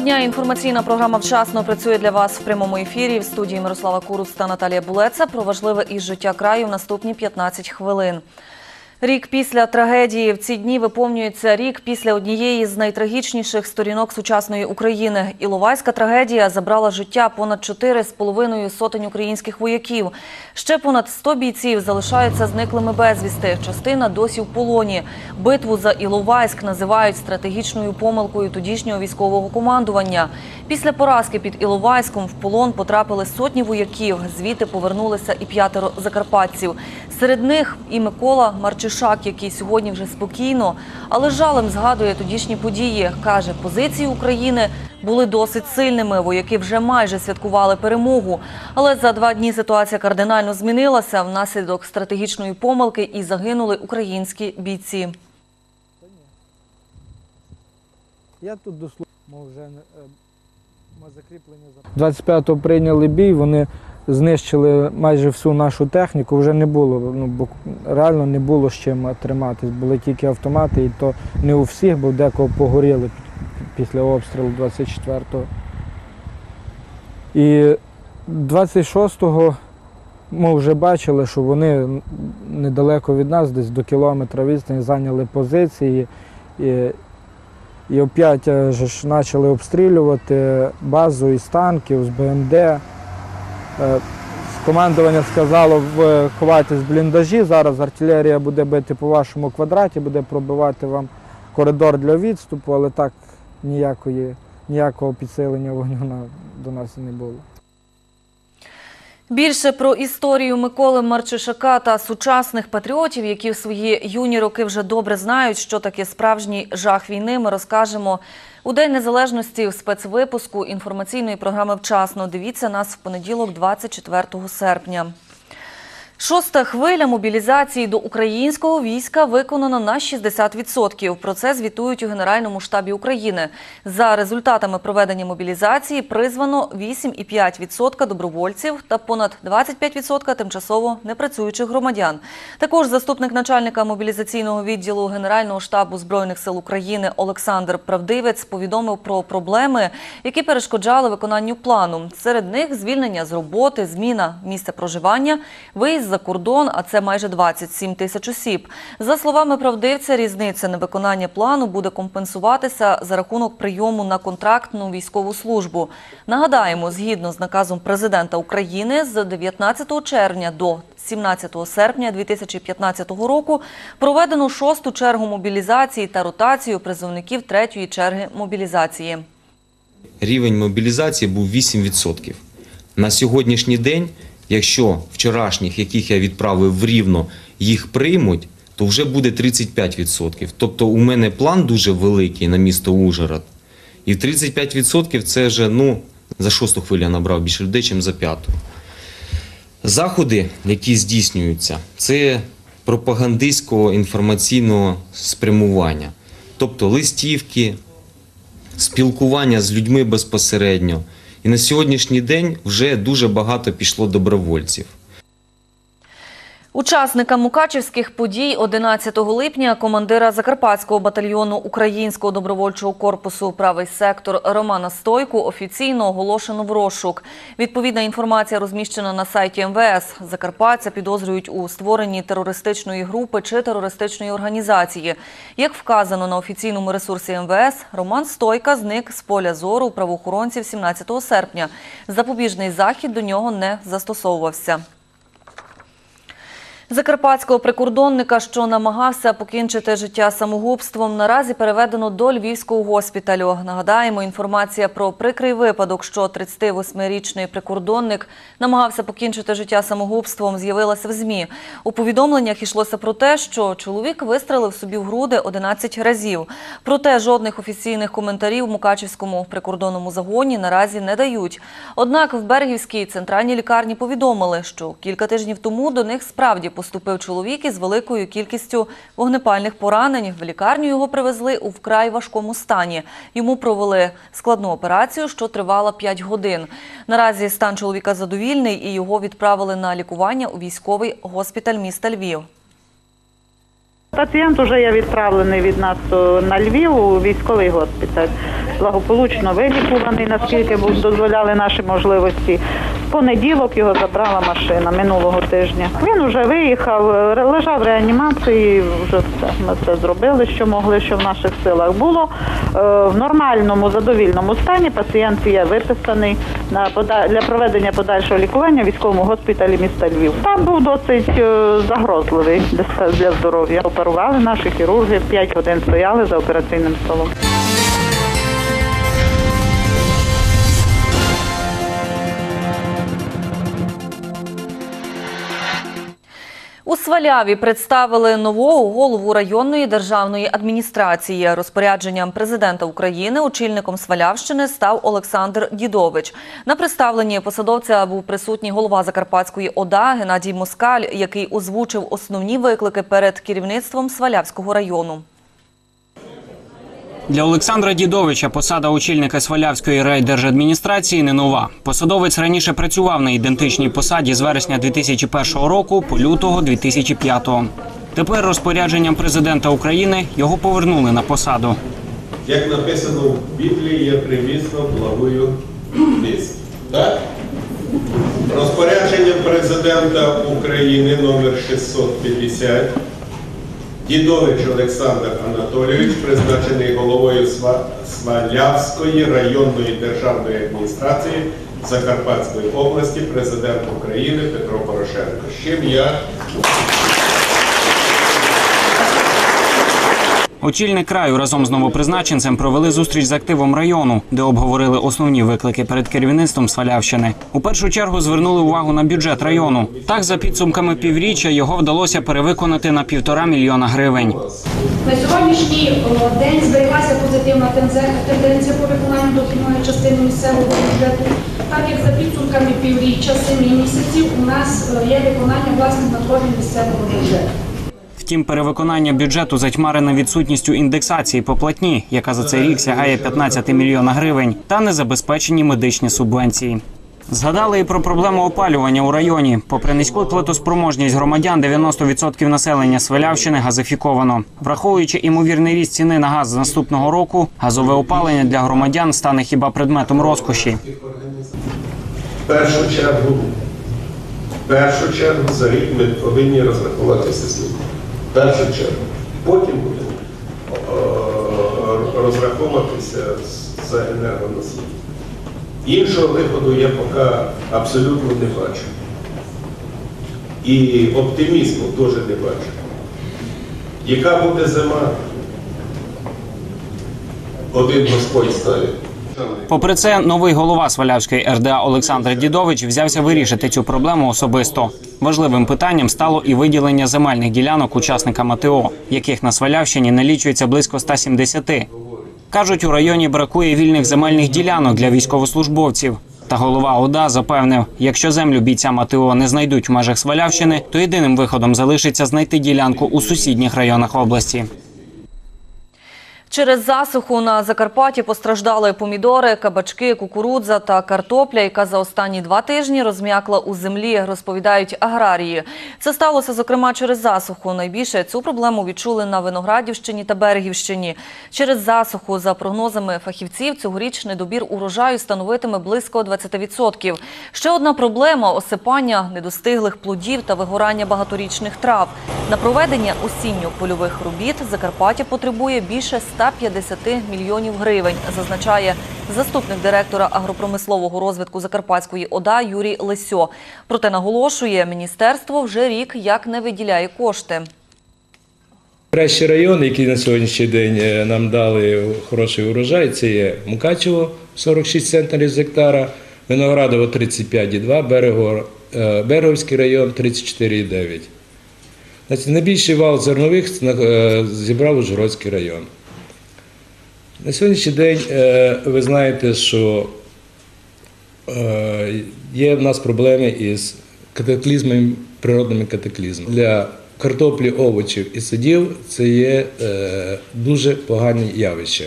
Дня. Інформаційна програма вчасно працює для вас в прямому ефірі. В студії Мирослава Куруц та Наталія Булеца про важливе із життя краю в наступні 15 хвилин. Рік після трагедії в ці дні виповнюється рік після однієї з найтрагічніших сторінок сучасної України. Іловайська трагедія забрала життя понад 4,5 сотень українських вояків. Ще понад 100 бійців залишаються зниклими безвісти. Частина досі в полоні. Битву за Іловайськ називають стратегічною помилкою тодішнього військового командування. Після поразки під Іловайськом в полон потрапили сотні вояків. Звідти повернулися і п'ятеро закарпатців. Серед них і Микола Марчишак, який сьогодні вже спокійно, але жалем згадує тодішні події. Каже, позиції України були досить сильними. Вояки вже майже святкували перемогу. Але за два дні ситуація кардинально змінилася внаслідок стратегічної помилки і загинули українські бійці. Я тут дослухав, вже е, закріплення за 25-го прийняли бій, вони знищили майже всю нашу техніку, вже не було, ну, бо реально не було з чим триматись, були тільки автомати, і то не у всіх, бо декого погоріли після обстрілу 24-го. І 26-го ми вже бачили, що вони недалеко від нас, десь до кілометра відстані, зайняли позиції. І, і опять е, ж почали обстрілювати базу із танків, з БМД. Е, Командування сказало, ховайтесь в бліндажі, зараз артилерія буде бити по вашому квадраті, буде пробивати вам коридор для відступу, але так ніякої, ніякого підсилення вогню на- до нас не було. Більше про історію Миколи Марчишака та сучасних патріотів, які в свої юні роки вже добре знають, що таке справжній жах війни. Ми розкажемо у День Незалежності в спецвипуску інформаційної програми Вчасно. Дивіться нас в понеділок, 24 серпня. Шоста хвиля мобілізації до українського війська виконана на 60%. Про це звітують у Генеральному штабі України. За результатами проведення мобілізації призвано 8,5% добровольців та понад 25% тимчасово непрацюючих громадян. Також заступник начальника мобілізаційного відділу Генерального штабу Збройних сил України Олександр Правдивець повідомив про проблеми, які перешкоджали виконанню плану. Серед них звільнення з роботи, зміна місця проживання, виїзд за кордон, а це майже 27 тисяч осіб. За словами правдивця, різниця невиконання плану буде компенсуватися за рахунок прийому на контрактну військову службу. Нагадаємо, згідно з наказом президента України, з 19 червня до 17 серпня 2015 року проведено шосту чергу мобілізації та ротацію призовників третьої черги мобілізації. рівень мобілізації був 8%. На сьогоднішній день, якщо вчорашніх, яких я відправив в рівно, їх приймуть, то вже буде 35%. Тобто у мене план дуже великий на місто Ужгород. І в 35% це вже ну, за шосту хвилю я набрав більше людей, ніж за п'яту. Заходи, які здійснюються, це пропагандистського інформаційного спрямування, тобто листівки, спілкування з людьми безпосередньо. І на сьогоднішній день вже дуже багато пішло добровольців. Учасникам мукачівських подій 11 липня командира Закарпатського батальйону Українського добровольчого корпусу «Правий сектор» Романа Стойку офіційно оголошено в розшук. Відповідна інформація розміщена на сайті МВС. Закарпатця підозрюють у створенні терористичної групи чи терористичної організації. Як вказано на офіційному ресурсі МВС, Роман Стойка зник з поля зору правоохоронців 17 серпня. Запобіжний захід до нього не застосовувався. Закарпатського прикордонника, що намагався покінчити життя самогубством, наразі переведено до Львівського госпіталю. Нагадаємо, інформація про прикрий випадок, що 38-річний прикордонник намагався покінчити життя самогубством, з'явилася в ЗМІ. У повідомленнях йшлося про те, що чоловік вистрелив собі в груди 11 разів. Проте жодних офіційних коментарів Мукачівському прикордонному загоні наразі не дають. Однак в Бергівській центральній лікарні повідомили, що кілька тижнів тому до них справді поступив чоловік із великою кількістю вогнепальних поранень. В лікарню його привезли у вкрай важкому стані. Йому провели складну операцію, що тривала 5 годин. Наразі стан чоловіка задовільний і його відправили на лікування у військовий госпіталь міста Львів. Пацієнт вже є відправлений від нас на Львів у військовий госпіталь. Благополучно вилікуваний, наскільки дозволяли наші можливості. Понеділок його забрала машина минулого тижня. Він вже виїхав, лежав в реанімації. Вже все. Ми це зробили, що могли, що в наших силах було. Е, В нормальному задовільному стані пацієнт є виписаний на для проведення подальшого лікування в військовому госпіталі міста Львів. Там був досить е, загрозливий для здоров'я. Оперували наші хірурги, 5 годин стояли за операційним столом. У Сваляві представили нового голову районної державної адміністрації. Розпорядженням президента України очільником Свалявщини став Олександр Дідович. На представленні посадовця був присутній голова Закарпатської ОДА Геннадій Москаль, який озвучив основні виклики перед керівництвом Свалявського району. Для Олександра Дідовича посада очільника Свалявської райдержадміністрації не нова. Посадовець раніше працював на ідентичній посаді з вересня 2001 року по лютого 2005. Тепер розпорядженням президента України його повернули на посаду. Як написано в Біблії, я привісно благою вість. Так? Розпорядженням президента України номер 650 Дідович Олександр Анатолійович призначений головою Сва- Свалявської районної державної адміністрації Закарпатської області президент України Петро Порошенко. З чим я Очільник краю разом з новопризначенцем провели зустріч з активом району, де обговорили основні виклики перед керівництвом Свалявщини. У першу чергу звернули увагу на бюджет району. Так, за підсумками півріччя його вдалося перевиконати на півтора мільйона гривень. На сьогоднішній день збереглася позитивна тенденція по виконанню дохідної частини місцевого бюджету. Так як за підсумками півріччя, семи місяців у нас е, є виконання власних надходжень місцевого бюджету. Втім, перевиконання бюджету затьмарене відсутністю індексації по платні, яка за цей рік сягає 15 мільйона гривень, та незабезпечені медичні субвенції. Згадали і про проблему опалювання у районі. Попри низьку платоспроможність громадян, 90% населення Свалявщини газифіковано. Враховуючи імовірний ріст ціни на газ з наступного року, газове опалення для громадян стане хіба предметом розкоші. Першу чергу, першу чергу за рік ми повинні розрахуватися з ним. Першу чергу. Потім будемо е, розраховуватися за енергоносії. Іншого виходу я поки абсолютно не бачу. І оптимізму теж не бачу. Яка буде зима? Один Господь знає. Попри це, новий голова Свалявської РДА Олександр Дідович взявся вирішити цю проблему особисто. Важливим питанням стало і виділення земельних ділянок учасникам АТО, яких на Свалявщині налічується близько 170. Кажуть, у районі бракує вільних земельних ділянок для військовослужбовців. Та голова ОДА запевнив, якщо землю бійцям АТО не знайдуть в межах Свалявщини, то єдиним виходом залишиться знайти ділянку у сусідніх районах області. Через засуху на Закарпатті постраждали помідори, кабачки, кукурудза та картопля, яка за останні два тижні розм'якла у землі, розповідають аграрії. Це сталося, зокрема, через засуху. Найбільше цю проблему відчули на Виноградівщині та Берегівщині. Через засуху, за прогнозами фахівців, цьогоріч недобір урожаю становитиме близько 20%. Ще одна проблема – осипання недостиглих плодів та вигорання багаторічних трав. На проведення осінньо-польових робіт Закарпаття потребує більше 150 мільйонів гривень, зазначає заступник директора агропромислового розвитку Закарпатської ОДА Юрій Лисьо. Проте наголошує, міністерство вже рік як не виділяє кошти. Кращий район, який на сьогоднішній день е, нам дали хороший урожай, це є Мукачево 46 центнерів з гектара, Виноградово 35,2, Берегово, е, Береговський район 34,9. Найбільший вал зернових е, зібрав Ужгородський район. На сьогоднішній день е, ви знаєте, що е, є в нас проблеми із катаклізмами, природними катаклізмами. Для картоплі, овочів і садів це є е, дуже погані явища.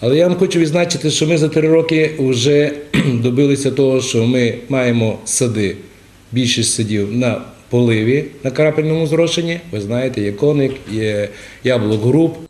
Але я вам хочу відзначити, що ми за три роки вже добилися того, що ми маємо сади, більшість садів на поливі на крапельному зрошенні. Ви знаєте, є коник, є яблук груп.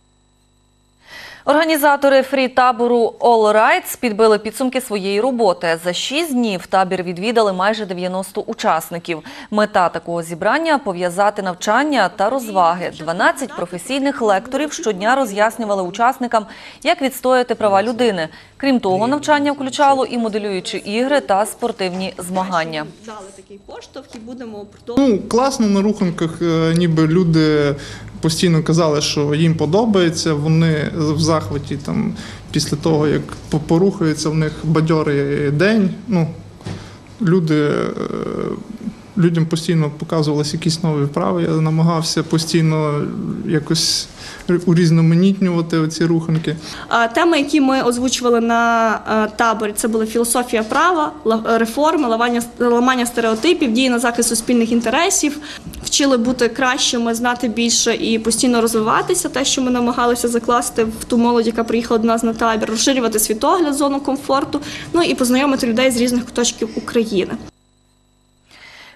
Організатори фрі-табору All Rights підбили підсумки своєї роботи. За шість днів табір відвідали майже 90 учасників. Мета такого зібрання – пов'язати навчання та розваги. 12 професійних лекторів щодня роз'яснювали учасникам, як відстояти права людини. Крім того, навчання включало і моделюючі ігри та спортивні змагання. Дали такий поштовх і будемо. Ну, класно на руханках, е, ніби люди постійно казали, що їм подобається. Вони в захваті там після того, як по- порухаються в них бадьорий день. Ну, люди, е, людям постійно показувалися якісь нові вправи. Я намагався постійно якось урізноманітнювати ці руханки. Теми, які ми озвучували на е, таборі, це були філософія права, реформи, ламання стереотипів, дії на захист суспільних інтересів. Вчили бути кращими, знати більше і постійно розвиватися. Те, що ми намагалися закласти в ту молодь, яка приїхала до нас на табір, розширювати світогляд, зону комфорту, ну і познайомити людей з різних куточків України.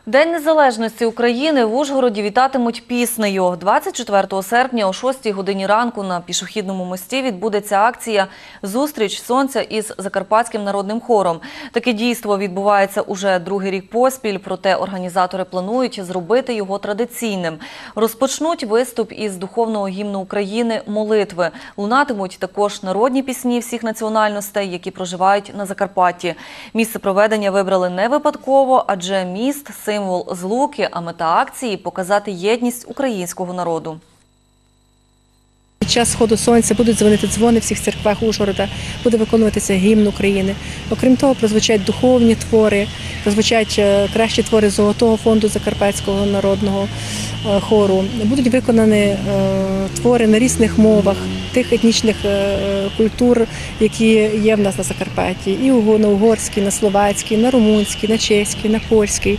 День незалежності України в Ужгороді вітатимуть піснею. 24 серпня о 6 годині ранку на пішохідному мості відбудеться акція «Зустріч сонця із Закарпатським народним хором». Таке дійство відбувається уже другий рік поспіль, проте організатори планують зробити його традиційним. Розпочнуть виступ із духовного гімну України «Молитви». Лунатимуть також народні пісні всіх національностей, які проживають на Закарпатті. Місце проведення вибрали не випадково, адже міст – символ злуки, а мета акції – показати єдність українського народу. Під час сходу сонця будуть дзвонити дзвони всіх церквах Ужгорода, буде виконуватися гімн України. Окрім того, прозвучать духовні твори, прозвучать е, кращі твори Золотого фонду Закарпатського народного е, хору. Будуть виконані е, твори на різних мовах тих етнічних культур, які є в нас на Закарпатті, і на угорській, на словацькій, на румунській, на чеській, на польській.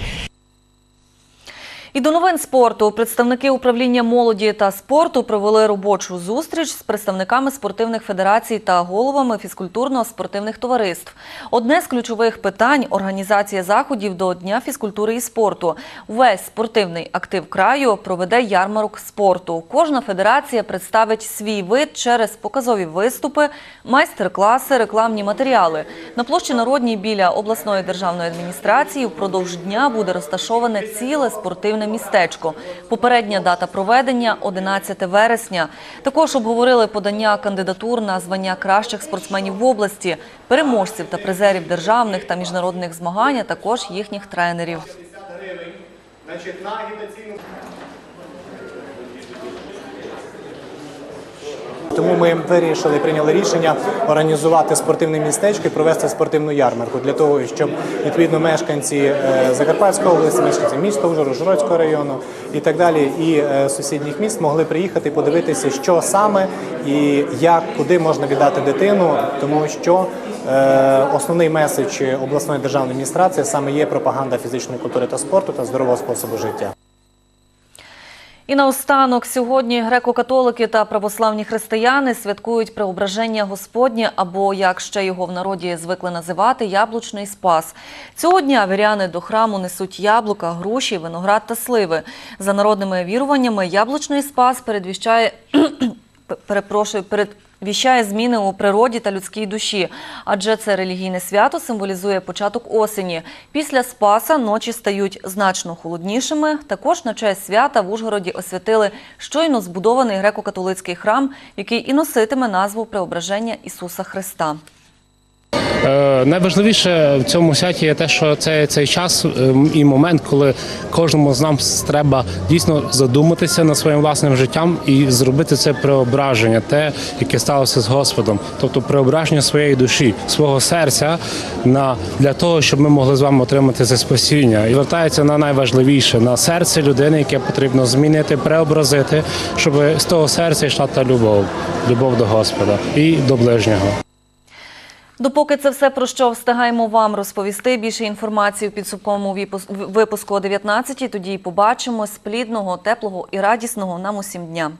І до новин спорту представники управління молоді та спорту провели робочу зустріч з представниками спортивних федерацій та головами фізкультурно-спортивних товариств. Одне з ключових питань організація заходів до Дня фізкультури і спорту. Весь спортивний актив краю проведе ярмарок спорту. Кожна федерація представить свій вид через показові виступи, майстер-класи, рекламні матеріали. На площі Народній біля обласної державної адміністрації впродовж дня буде розташоване ціле спортивне містечко. Попередня дата проведення – 11 вересня. Також обговорили подання кандидатур на звання кращих спортсменів в області, переможців та призерів державних та міжнародних змагань, а також їхніх тренерів. Тому ми вирішили, прийняли рішення організувати спортивне містечко і провести спортивну ярмарку для того, щоб відповідно мешканці е, Закарпатської області, мешканці міста Ужгород, Жородського району і так далі, і е, сусідніх міст могли приїхати подивитися, що саме і як, куди можна віддати дитину, тому що е, основний меседж обласної державної адміністрації саме є пропаганда фізичної культури та спорту та здорового способу життя. І наостанок сьогодні греко-католики та православні християни святкують преображення Господнє, або як ще його в народі звикли називати, яблучний спас. Цього дня віряни до храму несуть яблука, груші, виноград та сливи. За народними віруваннями, яблучний спас передвіщає перепрошую перепрошую, передвіщає зміни у природі та людській душі, адже це релігійне свято символізує початок осені. Після Спаса ночі стають значно холоднішими. Також на честь свята в Ужгороді освятили щойно збудований греко-католицький храм, який і носитиме назву Преображення Ісуса Христа. Е, Найважливіше в цьому святі є те, що це цей час ем, і момент, коли кожному з нас треба дійсно задуматися над своїм власним життям і зробити це преображення, те, яке сталося з Господом, тобто преображення своєї душі, свого серця на для того, щоб ми могли з вами отримати це спасіння. І вертається на найважливіше на серце людини, яке потрібно змінити, преобразити, щоб з того серця йшла та любов, любов до Господа і до ближнього. Допоки це все про що встигаємо вам розповісти. Більше інформації в підсумковому випуску о 19 Тоді і побачимось. Плідного, теплого і радісного нам усім дня.